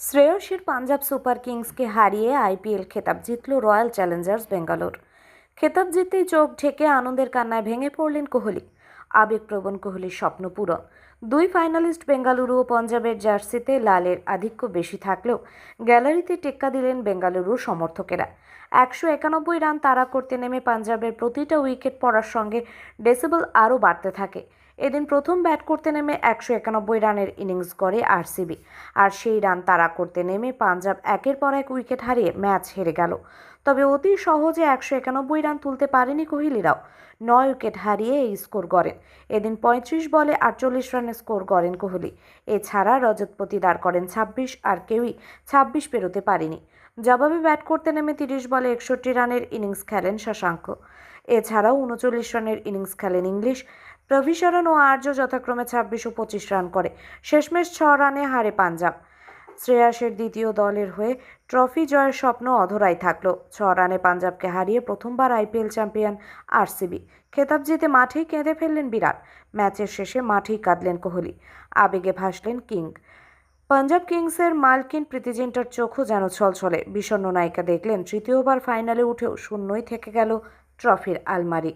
শ্রেয়সীর Punjab super কিংসকে হারিয়ে IPL খেতাব জিতল রয়্যাল চ্যালেঞ্জার্স বেঙ্গালোর। খেতাব জিততেই চোখ ঢেকে আনন্দের কান্নায় ভেঙে পড়লেন কোহলি। আবেগপ্রবণ কোহলির স্বপ্ন পূরণ দুই ফাইনালিস্ট বেঙ্গালুরু ও পঞ্জাবের জার্সিতে লালের আধিক্য বেশি থাকলেও গ্যালারিতে টেক্কা দিলেন বেঙ্গালুরুর সমর্থকেরা। একশো একানব্বই রান তাড়া করতে নেমে পাঞ্জাবের প্রতিটা উইকেট পড়ার সঙ্গে ডেসিবল আরও বাড়তে থাকে। এদিন প্রথম ব্যাট করতে নেমে একশো একানব্বই রানের ইনিংস গড়ে আরসিবি। আর সেই রান তাড়া করতে নেমে পাঞ্জাব একের পর এক উইকেট হারিয়ে ম্যাচ হেরে গেল। তবে অতি সহজে একশো একানব্বই রান তুলতে পারেনি কোহলিরাও। নয় উইকেট হারিয়ে এই স্কোর গড়েন। এদিন পঁয়ত্রিশ বলে আটচল্লিশ রানের স্কোর গড়েন কোহলি। এছাড়া রজতপতি দাঁড় করেন ছাব্বিশ, আর কেউই ছাব্বিশ পেরোতে পারেনি। জবাবে ব্যাট করতে নেমে তিরিশ বলে একষট্টি রানের ইনিংস খেলেন শশাঙ্ক। এছাড়াও উনচল্লিশ রানের ইনিংস খেলেন ইংলিশ। প্রভিশরণ ও আর্য যথাক্রমে ছাব্বিশ ও পঁচিশ রান করে। শেষমেশ ছ রানে হারে পাঞ্জাব। শ্রেয়াসের দ্বিতীয় দলের হয়ে ট্রফি জয়ের স্বপ্ন অধরাই থাকল। ছ রানে পাঞ্জাবকে হারিয়ে প্রথমবার আইপিএল চ্যাম্পিয়ন আরসিবি। খেতাব জিতে মাঠেই কেঁদে ফেললেন বিরাট। ম্যাচের শেষে মাঠেই কাঁদলেন কোহলি। আবেগে ভাসলেন কিং। পাঞ্জাব কিংসের মালকিন প্রীতিজিন্টার চোখও যেন ছলছলে। বিষণ্ণ নায়িকা দেখলেন তৃতীয়বার ফাইনালে উঠেও শূন্যই থেকে গেল ট্রফির আলমারি